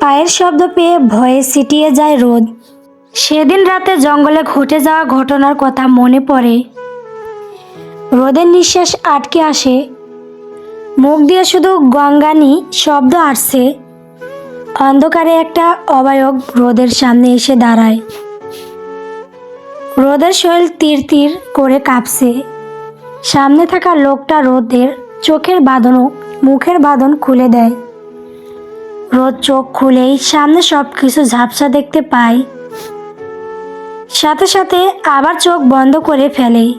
পায়ের শব্দ পেয়ে ভয়ে সিটিয়ে যায় রোদ। সেদিন রাতে জঙ্গলে ঘটে যাওয়া ঘটনার কথা মনে পড়ে। রোদের নিঃশ্বাস আটকে আসে। মুখ দিয়ে শুধু গঙ্গানি শব্দ আসছে। অন্ধকারে একটা অবায়ক রোদের সামনে এসে দাঁড়ায়। রোদের শরীর তীর তীর করে কাঁপছে। সামনে থাকা লোকটা রোদের চোখের বাঁধনও মুখের বাঁধন খুলে দেয়। রোদ চোখ খুলেই সামনে সব কিছু ঝাপসা দেখতে পায় সাথে সাথে আবার চোখ বন্ধ করে ফেলে।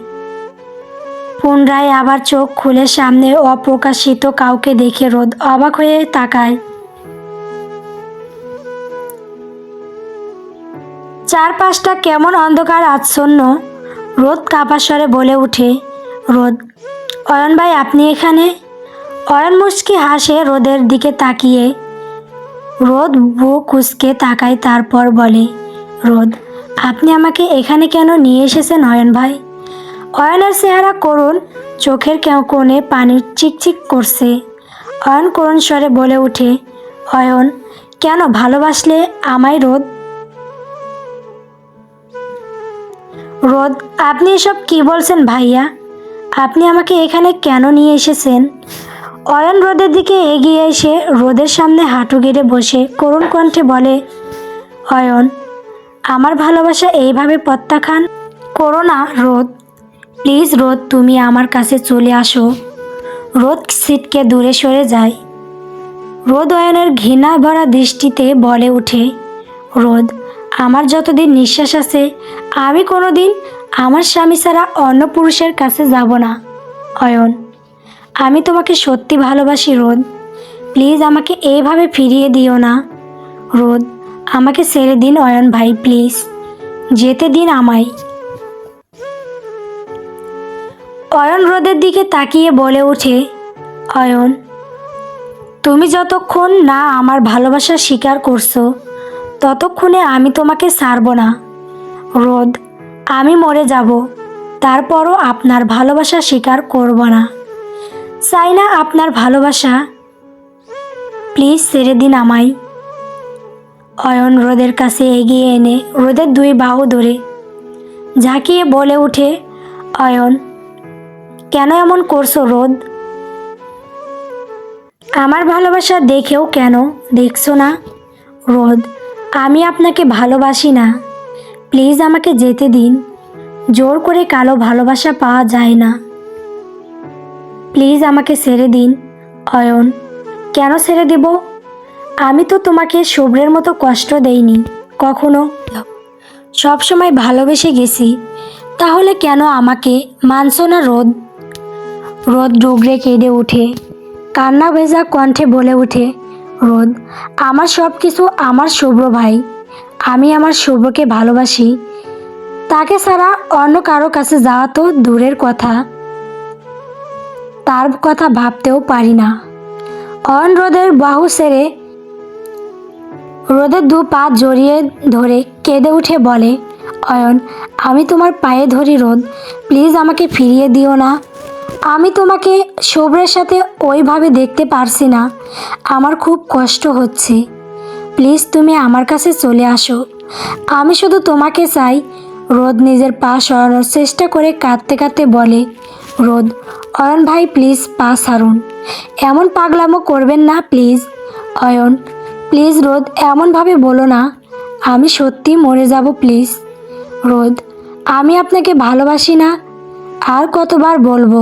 পুনরায় আবার চোখ খুলে সামনে অপ্রকাশিত কাউকে দেখে রোদ অবাক হয়ে তাকায়। চারপাশটা কেমন অন্ধকার আচ্ছন্ন। রোদ কাপাস্বরে বলে ওঠে রোদ অয়ন ভাই, আপনি এখানে? অয়ন মুচকি হাসে রোদের দিকে তাকিয়ে। রোদ বুক কুচকে তাকায়, তারপর বলে, রোদ, আপনি আমাকে এখানে কেন নিয়ে এসেছেন অয়ন ভাই? অয়নের চেহারা করুন চোখের কোণে পানি চিকচিক করছে। অয়ন করুণ স্বরে বলে ওঠে, অয়ন, কেন ভালোবাসলে আমায় রোদ? রোদ, আপনি এসব কি বলছেন ভাইয়া? আপনি আমাকে এখানে কেন নিয়ে এসেছেন? অয়ন রোদের দিকে এগিয়ে এসে রোদের সামনে হাঁটু গেড়ে বসে করুণ কণ্ঠে বলে অয়ন আমার ভালোবাসা এইভাবে প্রত্যাখ্যান করো না রোদ। প্লিজ রোদ, তুমি আমার কাছে চলে আসো। রোদ সিটকে দূরে সরে যায় রোদ অয়নের ঘৃণা ভরা দৃষ্টিতে বলে ওঠে, রোদ, আমার যতদিন নিঃশ্বাস আছে, আমি কোনো দিন আমার স্বামী ছাড়া অন্য পুরুষের কাছে যাব না। অয়ন আমি তোমাকে সত্যি ভালোবাসি, রোদ। প্লিজ আমাকে এইভাবে ফিরিয়ে দিও না। রোদ, আমাকে ছেড়ে দিন অয়ন ভাই, প্লিজ। যেতে দিন আমায়। অয়ন রোদের দিকে তাকিয়ে বলে ওঠে, অয়ন, তুমি যতক্ষণ না আমার ভালোবাসা স্বীকার করছ, ততক্ষণে আমি তোমাকে ছাড়ব না। রোদ, আমি মরে যাব, তারপরও আপনার ভালোবাসা স্বীকার করব না। চাই না আপনার ভালোবাসা। প্লিজ ছেড়ে দিন আমায়। অয়ন রোদের কাছে এগিয়ে এনে রোদের দুই বাহু ধরে ঝাঁকিয়ে বলে ওঠে, অয়ন, কেন এমন করছ রোদ? আমার ভালোবাসা দেখেও কেন দেখছ না? রোদ, আমি আপনাকে ভালোবাসি না। প্লিজ আমাকে যেতে দিন। জোর করে কালো ভালোবাসা পাওয়া যায় না। প্লিজ আমাকে ছেড়ে দিন, অয়ন। কেন ছেড়ে দেব? আমি তো তোমাকে শুভ্রের মতো কষ্ট দেইনি, কখনো। সবসময় ভালোবেসে গেছি, তাহলে কেন আমাকে মানছো না রোদ? রোদ ডুগরে কেঁদে ওঠে কান্না ভেজা কণ্ঠে বলে ওঠে রোদ, আমার সব কিছু আমার শুভ্র ভাই, আমি আমার শুভ্রকে ভালোবাসি। তাকে ছাড়া অন্য কারও কাছে যাওয়া তো দূরের কথা। তার কথা ভাবতেও পারি না। অন রোদের বাহু সেরে রোদের দু পা জড়িয়ে ধরে কেঁদে উঠে বলে, অয়ন, আমি তোমার পায়ে ধরি রোদ। প্লিজ আমাকে ফিরিয়ে দিও না। আমি তোমাকে শুভ্রের সাথে ওইভাবে দেখতে পারছি না। আমার খুব কষ্ট হচ্ছে। প্লিজ তুমি আমার কাছে চলে আসো। আমি শুধু তোমাকে চাই। রোদ নিজের পা সরানোর চেষ্টা করে কাঁদতে কাঁদতে বলে রোদ। অয়ন ভাই প্লিজ পা সারুন। এমন পাগলামো করবেন না প্লিজ অয়ন প্লিজ রোদ, এমনভাবে বলো না। আমি সত্যি মরে যাব প্লিজ রোদ, আমি আপনাকে ভালোবাসি না। আর কতবার বলব?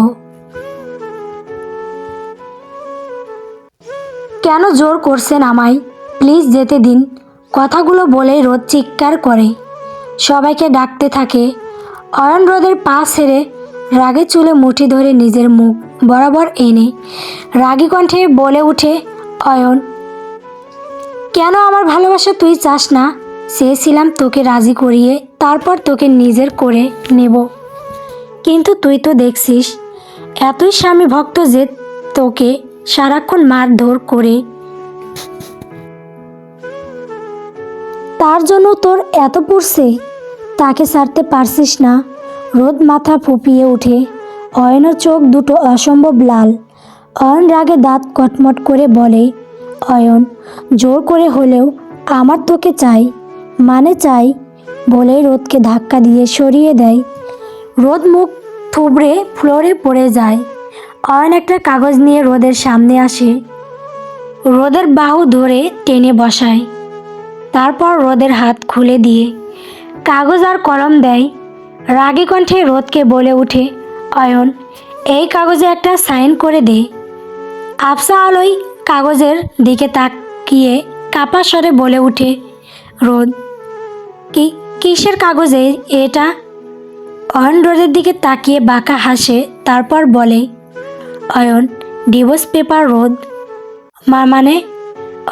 কেন জোর করছেন আমায়? প্লিজ যেতে দিন। কথাগুলো বলে রোদ চিৎকার করে। সবাইকে ডাকতে থাকে। অয়ন রোদের পা ছেড়ে রাগে চুলে মুঠি ধরে নিজের মুখ বরাবর এনে রাগী কণ্ঠে বলে উঠে, অয়ন, কেন আমার ভালোবাসা তুই চাস না? চেয়েছিলাম তোকে রাজি করিয়ে, তারপর তোকে নিজের করে নেব। কিন্তু তুই তো দেখছিস, এতই স্বামী ভক্ত যে তোকে সারাক্ষণ মারধর করে। তার জন্য তোর এত পড়ছে তাকে ছাড়তে পারছিস না। রোদ মাথা ফুপিয়ে ওঠে। অয়নের চোখ দুটো অসম্ভব লাল। অয়ন রাগে দাঁত কটমট করে বলে, অয়ন, জোর করে হলেও আমার তোকে চাই মানে চাই? বলেই রোদকে ধাক্কা দিয়ে সরিয়ে দেয়। রোদ মুখ থুবড়ে ফ্লোরে পড়ে যায়। অয়ন একটা কাগজ নিয়ে রোদের সামনে আসে। রোদের বাহু ধরে টেনে বসায়। তারপর রোদের হাত খুলে দিয়ে কাগজ আর কলম দেয়। রাগী কণ্ঠে রোদকে বলে উঠে, অয়ন, এই কাগজে একটা সাইন করে দে। আফসা আলোই কাগজের দিকে তাকিয়ে কাপা স্বরে বলে উঠে, রোদ, কি, কিসের কাগজে এটা? অয়ন রোদের দিকে তাকিয়ে বাঁকা হাসে, তারপর বলে, অয়ন, ডিভোর্স পেপার রোদ। মা মানে?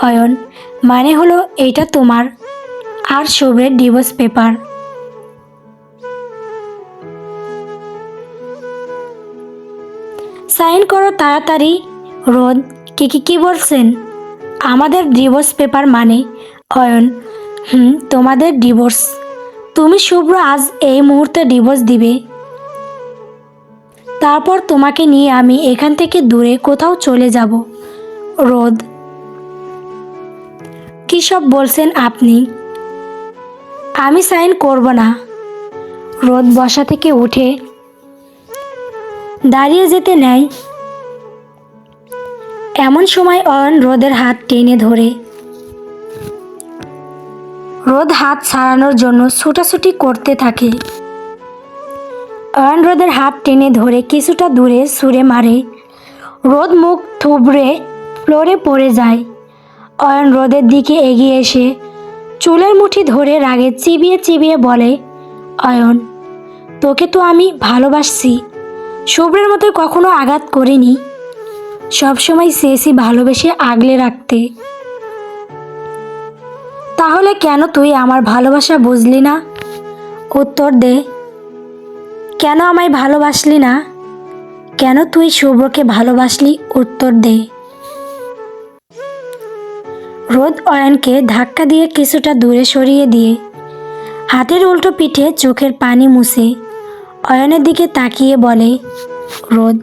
অয়ন মানে হলো এইটা তোমার, আর শুভ্রের ডিভোর্স পেপার। সাইন করো তাড়াতাড়ি। রোদ, কে, কি কি বলছেন? আমাদের ডিভোর্স পেপার মানে অয়ন, হুম, তোমাদের ডিভোর্স তুমি শুভ্র আজ এই মুহূর্তে ডিভোর্স দিবে। তারপর তোমাকে নিয়ে আমি এখান থেকে দূরে কোথাও চলে যাব। রোদ, কী সব বলছেন আপনি? আমি সাইন করব না। রোদ বসা থেকে উঠে দাঁড়িয়ে যেতে নেয়। এমন সময় অয়ন রোদের হাত টেনে ধরে। রোদ হাত ছাড়ানোর জন্য ছুটাছুটি করতে থাকে। অয়ন রোদের হাত টেনে ধরে কিছুটা দূরে সুরে মারে। রোদ মুখ থুবড়ে ফ্লোরে পড়ে যায়। অয়ন রোদের দিকে এগিয়ে এসে চুলের মুঠি ধরে রাগে চিবিয়ে চিবিয়ে বলে অয়ন তোকে তো আমি ভালোবাসছি। শুভ্রের মতো কখনো আঘাত করিনি। সবসময় চেয়েছি ভালোবেসে আগলে রাখতে। তাহলে কেন তুই আমার ভালোবাসা বুঝলি না? উত্তর দে। কেন আমায় ভালোবাসলি না? কেন তুই শুভ্রকে ভালোবাসলি? উত্তর দে। রোদ অয়নকে ধাক্কা দিয়ে কিছুটা দূরে সরিয়ে দিয়ে হাতের উল্টো পিঠে চোখের পানি মুছে অয়নের দিকে তাকিয়ে বলে, রোদ,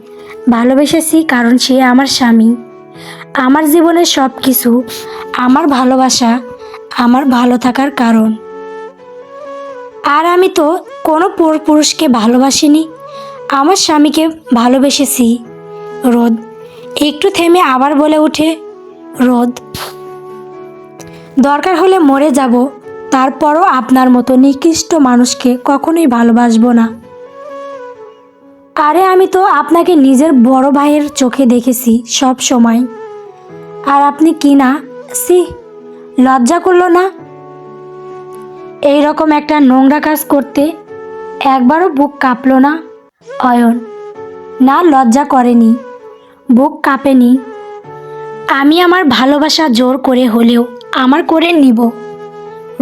ভালোবেসেছি কারণ সে আমার স্বামী। আমার জীবনের সব কিছু আমার ভালোবাসা, আমার ভালো থাকার কারণ। আর আমি তো কোনো পর পুরুষকে ভালোবাসিনি, আমার স্বামীকে ভালোবেসেছি। রোদ, একটু থেমে আবার বলে ওঠে রোদ, দরকার হলে মরে যাব, তারপরও আপনার মতো নিকৃষ্ট মানুষকে কখনোই ভালোবাসবো না। আরে আমি তো আপনাকে নিজের বড় ভাইয়ের চোখে দেখেছি সব সময়। আর আপনি কি না? সি লজ্জা করল না? এই রকম একটা নোংরা কাজ করতে একবারও বুক কাঁপলো না অয়ন। না, লজ্জা করেনি, বুক কাঁপেনি। আমি আমার ভালোবাসা জোর করে হলেও আমার করে নিব।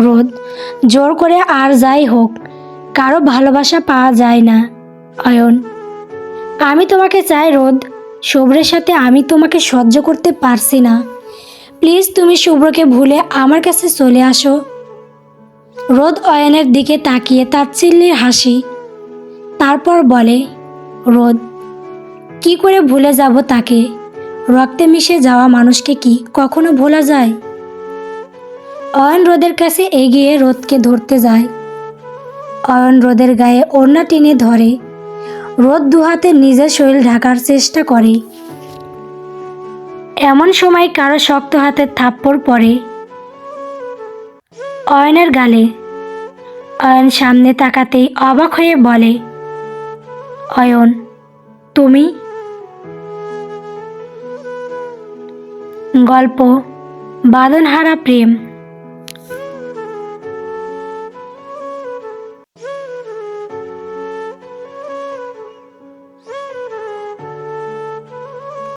রোদ, জোর করে আর যাই হোক, কারও ভালোবাসা পাওয়া যায় না, অয়ন। আমি তোমাকে চাই রোদ। শুভ্রের সাথে আমি তোমাকে সহ্য করতে পারছি না। প্লিজ তুমি শুভ্রকে ভুলে আমার কাছে চলে আসো। রোদ অয়নের দিকে তাকিয়ে তার চিল্লির হাসি। তারপর বলে, রোদ, কি করে ভুলে যাব তাকে? রক্তে মিশে যাওয়া মানুষকে কি কখনো ভোলা যায়? অয়ন রোদের কাছে এগিয়ে রোদকে ধরতে যায়। অয়ন রোদের গায়ে ওড়না টেনে ধরে। রোদ দুহাতে নিজের শরীর ঢাকার চেষ্টা করে। এমন সময় কারও শক্ত হাতের থাপ্পড় পড়ে। অয়নের গালে। অয়ন সামনে তাকাতেই অবাক হয়ে বলে, অয়ন, তুমি? গল্প, বাদনহারা প্রেম।